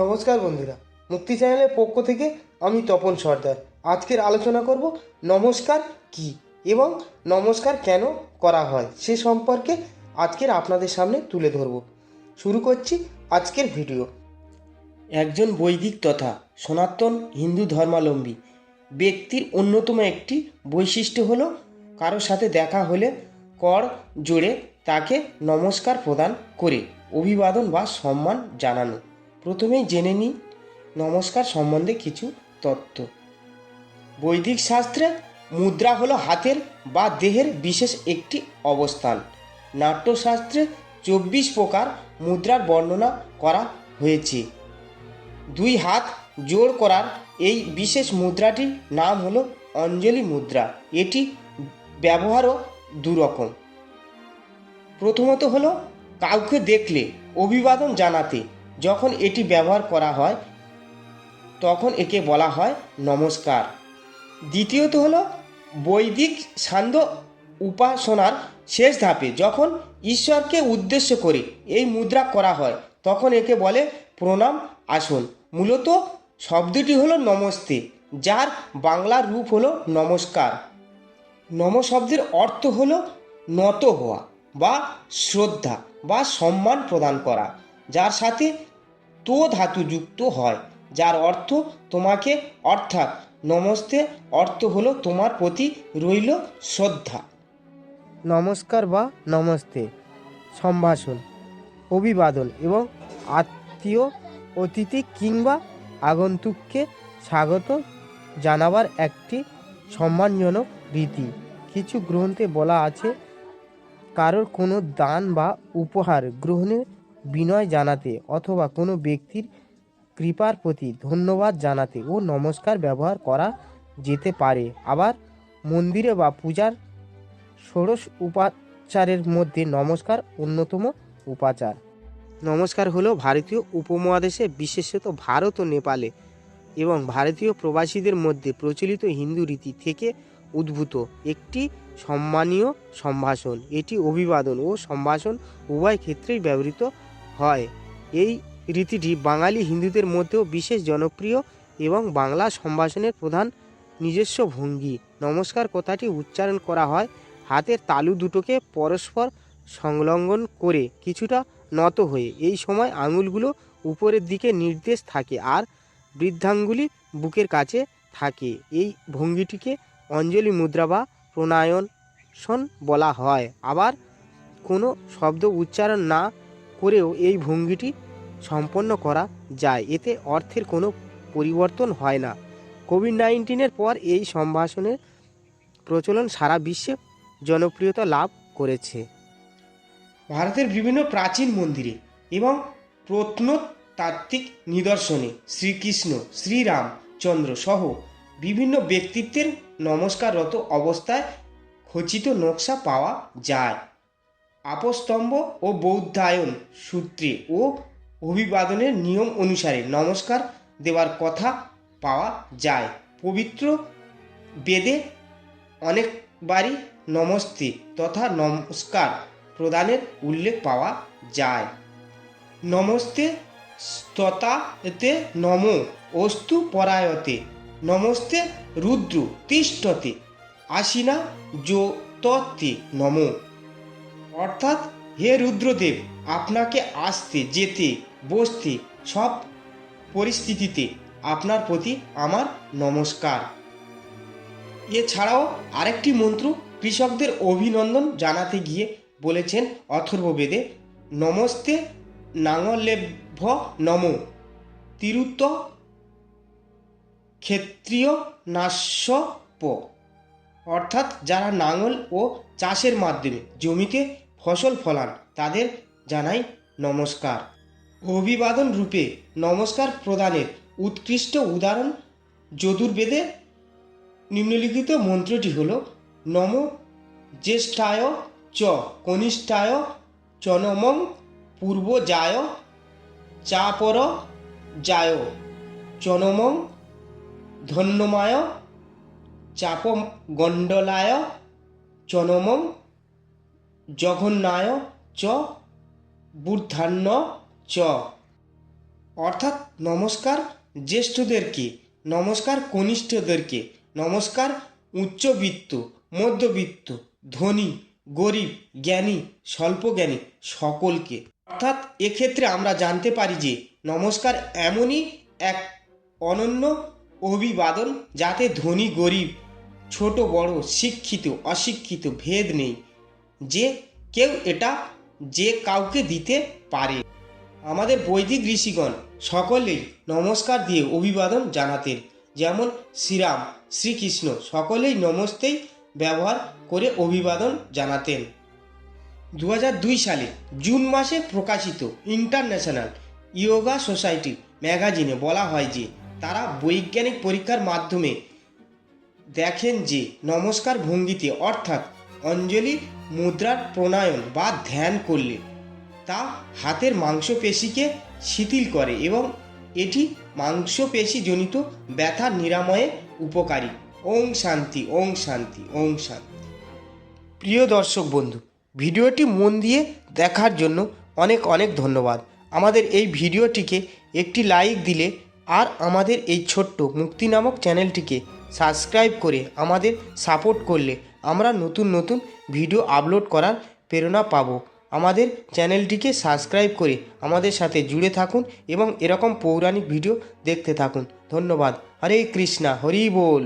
নমস্কার বন্ধুরা, মুক্তি চ্যানেলের পক্ষ থেকে আমি তপন সর্দার। আজকের আলোচনা করব নমস্কার কি এবং নমস্কার কেন করা হয় সে সম্পর্কে আজকের আপনাদের সামনে তুলে ধরব। শুরু করছি আজকের ভিডিও। একজন বৈদিক তথা সনাতন হিন্দু ধর্মাবলম্বী ব্যক্তির অন্যতম একটি বৈশিষ্ট্য হল কারোর সাথে দেখা হলে কর জোড়ে তাকে নমস্কার প্রদান করে, অভিবাদন বা সম্মান জানানো। প্রথমেই জেনে নিই নমস্কার সম্বন্ধে কিছু তথ্য বৈদিক শাস্ত্রে মুদ্রা হলো হাতের বা দেহের বিশেষ একটি অবস্থান। নাট্যশাস্ত্রে চব্বিশ প্রকার মুদ্রার বর্ণনা করা হয়েছে। দুই হাত জোড় করার এই বিশেষ মুদ্রাটির নাম হলো অঞ্জলি মুদ্রা। এটি ব্যবহারও দুরকম। প্রথমত হলো কাউকে দেখলে অভিবাদন জানাতে যখন এটি ব্যবহার করা হয়, তখন একে বলা হয় নমস্কার। দ্বিতীয়ত হলো বৈদিক সান্ধ্য উপাসনার শেষ ধাপে যখন ঈশ্বরকে উদ্দেশ্য করে এই মুদ্রা করা হয়, তখন একে বলে প্রণাম, আসন। মূলত শব্দটি হলো নমস্তে, যার বাংলার রূপ হলো নমস্কার। নম শব্দের অর্থ হলো নত হওয়া বা শ্রদ্ধা বা সম্মান প্রদান করা। যার সাথে তো ধাতু যুক্ত হয়, যার অর্থ তোমাকে, অর্থাৎ নমস্তে, অর্থ হলো তোমার প্রতি রইল শ্রদ্ধা। নমস্কার বা নমস্তে, সম্ভাষণ, অভিবাদন এবং আত্মীয় অতিথি কিংবা আগন্তুককে স্বাগত জানাবার একটি সম্মানজনক রীতি। কিছু গ্রন্থে বলা আছে, কারোর কোনো দান বা উপহার গ্রহণে বিনয় জানাতে অথবা কোনো ব্যক্তির কৃপার প্রতি ধন্যবাদ জানাতে ও নমস্কার ব্যবহার করা যেতে পারে। আবার মন্দিরে বা পূজার ষোড়শ উপাচারের মধ্যে নমস্কার অন্যতম উপাচার। নমস্কার হলো ভারতীয় উপমহাদেশে বিশেষত ভারত ও নেপালে এবং ভারতীয় প্রবাসীদের মধ্যে প্রচলিত হিন্দু রীতি থেকে উদ্ভূত একটি সম্মানীয় সম্ভাষণ। এটি অভিবাদন ও সম্ভাষণ উভয় ক্ষেত্রেই ব্যবহৃত হয়। এই রীতিটি বাঙালি হিন্দুদের মধ্যেও বিশেষ জনপ্রিয় এবং বাংলা সম্ভাষণের প্রধান নিজস্ব ভঙ্গি। নমস্কার, কথাটি উচ্চারণ করা হয় হাতের তালু দুটোকে পরস্পর সংলগ্ন করে কিছুটা নত হয়ে। এই সময় আঙুলগুলো উপরের দিকে নির্দেশ থাকে আর বৃদ্ধাঙ্গুলি বুকের কাছে থাকে। এই ভঙ্গিটিকে অঞ্জলি মুদ্রা বা প্রণায়নসন বলা হয়। আবার কোনো শব্দ উচ্চারণ না করেও এই ভঙ্গিটি সম্পন্ন করা যায়। এতে অর্থের কোনো পরিবর্তন হয় না। কোভিড নাইন্টিনের পর এই সম্ভাষণের প্রচলন সারা বিশ্বে জনপ্রিয়তা লাভ করেছে। ভারতের বিভিন্ন প্রাচীন মন্দিরে এবং প্রত্নতাত্ত্বিক নিদর্শনে শ্রীকৃষ্ণ শ্রীরামচন্দ্র সহ বিভিন্ন ব্যক্তিত্বের নমস্কাররত অবস্থায় খচিত নকশা পাওয়া যায়। আপস্তম্ভ ও বৌদ্ধায়ন সূত্রে ও অভিবাদনের নিয়ম অনুসারে নমস্কার দেওয়ার কথা পাওয়া যায়। পবিত্র বেদে অনেকবারই নমস্তে তথা নমস্কার প্রদানের উল্লেখ পাওয়া যায়। নমস্তে স্ততাতে নম অস্তু পরায়তে, নমস্তে রুদ্র তিষ্ঠতে, আশিনা যোততে নম। অর্থাৎ, হে রুদ্রদেব, আপনাকে আসতে, যেতে, বসতে, সব পরিস্থিতিতে আপনার প্রতি আমার নমস্কার। এছাড়াও আরেকটি মন্ত্র কৃষকদের অভিনন্দন জানাতে গিয়ে বলেছেন অথর্ববেদে, নমস্তে নাঙলেভ্য নম তিরুত ক্ষেত্রীয় নাস্যপ অর্থাৎ, যারা নাঙল ও চাষের মাধ্যমে জমিতে ফসল ফলান, তাদের জানাই নমস্কার। অভিবাদন রূপে নমস্কার প্রদানের উৎকৃষ্ট উদাহরণ যদুর্বেদে নিম্নলিখিত মন্ত্রটি হল, নম জ্যেষ্ঠায় চ কনিষ্ঠায় চনমং পূর্বজায় চাপর যায় চনমং ধন্যমায় চাপ গণ্ডলায় চনমং জঘন্যায় চ বূর্ধান্য চ। অর্থাৎ নমস্কার জ্যেষ্ঠদেরকে নমস্কার কনিষ্ঠদেরকে নমস্কার উচ্চবিত্ত, মধ্যবিত্ত, ধনী, গরিব, জ্ঞানী, স্বল্পজ্ঞানী সকলকে। অর্থাৎ এক্ষেত্রে আমরা জানতে পারি যে নমস্কার এমনই এক অনন্য অভিবাদন যাতে ধনী, গরিব, ছোট, বড়, শিক্ষিত, অশিক্ষিত, ভেদ নেই। যে কেউ এটা যে কাউকে দিতে পারে। আমাদের বৈদিক ঋষিগণ সকলেই নমস্কার দিয়ে অভিবাদন জানাতেন। যেমন শ্রীরাম, শ্রীকৃষ্ণ সকলেই নমস্তেই ব্যবহার করে অভিবাদন জানাতেন। দু সালে জুন মাসে প্রকাশিত ইন্টারন্যাশনাল ইয়োগা সোসাইটি ম্যাগাজিনে বলা হয় যে, তারা বৈজ্ঞানিক পরীক্ষার মাধ্যমে দেখেন যে, নমস্কার ভঙ্গিতে অর্থাৎ অঞ্জলি মুদ্রার প্রণয়ন বা ধ্যান করলে তা হাতের মাংসপেশিকে শিথিল করে এবং এটি মাংসপেশিজনিত ব্যথা নিরাময়ে উপকারী। ওং শান্তি ওং শান্তি ওং শান্তি। প্রিয় দর্শক বন্ধু, ভিডিওটি মন দিয়ে দেখার জন্য অনেক অনেক ধন্যবাদ। আমাদের এই ভিডিওটিকে একটি লাইক দিলে আর আমাদের এই ছোট্ট মুক্তি নামক চ্যানেলটিকে সাবস্ক্রাইব করে আমাদের সাপোর্ট করলে আমরা নতুন নতুন ভিডিও আপলোড করার প্রেরণা পাব। আমাদের চ্যানেলটিকে সাবস্ক্রাইব করে আমাদের সাথে জুড়ে থাকুন এবং এরকম পৌরাণিক ভিডিও দেখতে থাকুন। ধন্যবাদ। হরে কৃষ্ণা, হরি বল।